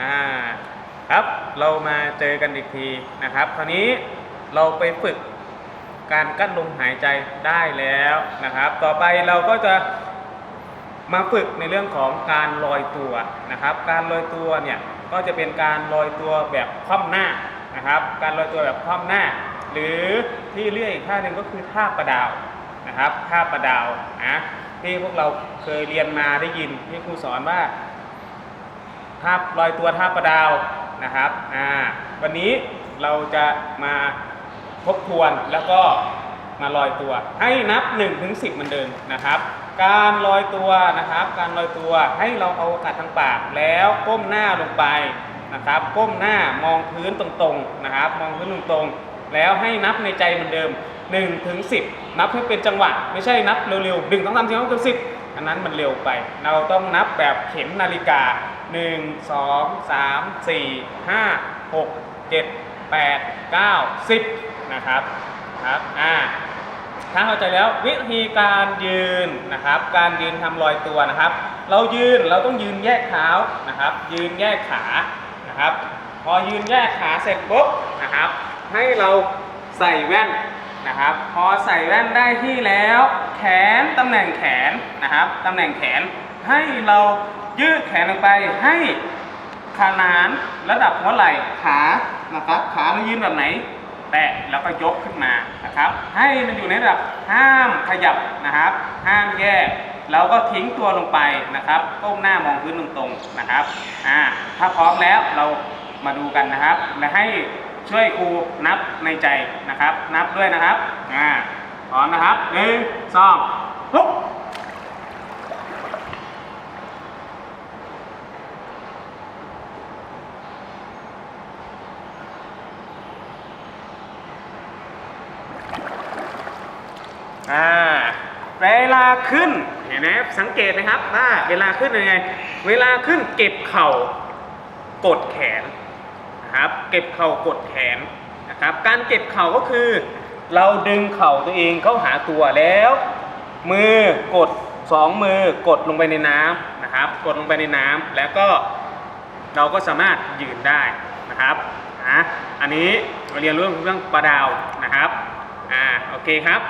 อ่าครับเรามาเจอกันอีกทีนะครับคราวนี้เราไปฝึกการกั้นลมหายใจได้แล้วนะครับ ต่อไปเราก็จะมาฝึกในเรื่องของการลอยตัวนะครับ การลอยตัวเนี่ยก็จะเป็นการลอยตัวแบบคว่ำหน้านะครับ การลอยตัวแบบคว่ำหน้า หรือที่เรียกอีกท่าหนึ่งก็คือท่าประดาวนะครับท่าประดาวนะที่พวกเราเคยเรียนมาได้ยินที่ครูสอนว่า ท่าลอยตัวท่าประดาวนะครับอ่าวันนี้เราจะมาทบทวนแล้วก็มาลอยตัว ให้นับ1ถึง10เหมือนเดิมนะครับ การลอยตัวนะครับ การลอยตัวให้เราเอาอากาศทางปากแล้วก้มหน้าลงไปนะครับ ก้มหน้ามองพื้นตรงๆนะครับ มองพื้นตรงๆแล้วให้นับในใจเหมือนเดิม1ถึง10 นับให้เป็นจังหวะ ไม่ใช่นับเร็วๆ1 2 3 4 5 6 7อันนั้นมันเร็วไป เราต้องนับแบบเข็มนาฬิกา 1 2 3 4 5 6 7 8 9 10นะครับครับอ่าถ้าเข้าใจแล้ววิธีการยืนนะครับ การยืนทำลอยตัวนะครับ เรายืนเราต้องยืนแยกเท้านะครับ ยืนแยกขานะครับ พอยืนแยกขาเสร็จปุ๊บนะครับ ให้เราใส่แว่นนะครับ พอใส่แว่นได้ที่แล้ว แขนตำแหน่งแขนนะครับตำแหน่งแขน ให้เรายืดแขนลงไปให้ขนานระดับหัวไหล่ขานะครับ ขาเรายืนแบบไหน แตะแล้วก็ยกขึ้นมานะครับ ให้มันอยู่ในระดับห้ามขยับนะครับ ห้ามแยกเราก็ทิ้งตัวลงไปนะครับก้มหน้ามองพื้นตรงๆนะครับอ่าถ้าพร้อมแล้วเรามาดูกันนะครับและให้ช่วยครูนับในใจนะครับ นับด้วยนะครับอ่าพร้อมนะครับหนึ่งสองฮึบ อ่าเวลาขึ้นเห็นไหมสังเกตนะครับว่าเวลาขึ้นยังไง เวลาขึ้นเก็บเข่ากดแขนนะครับ เก็บเข่ากดแขนนะครับ การเก็บเข่าก็คือ เราดึงเข่าตัวเองเข้าหาตัวแล้ว มือกดสองมือกดลงไปในน้ำนะครับ กดลงไปในน้ำแล้วก็เราก็สามารถยืนได้นะครับอะอันนี้เราเรียนเรื่องเรื่องปลาดาวนะครับอ่าโอเคครับ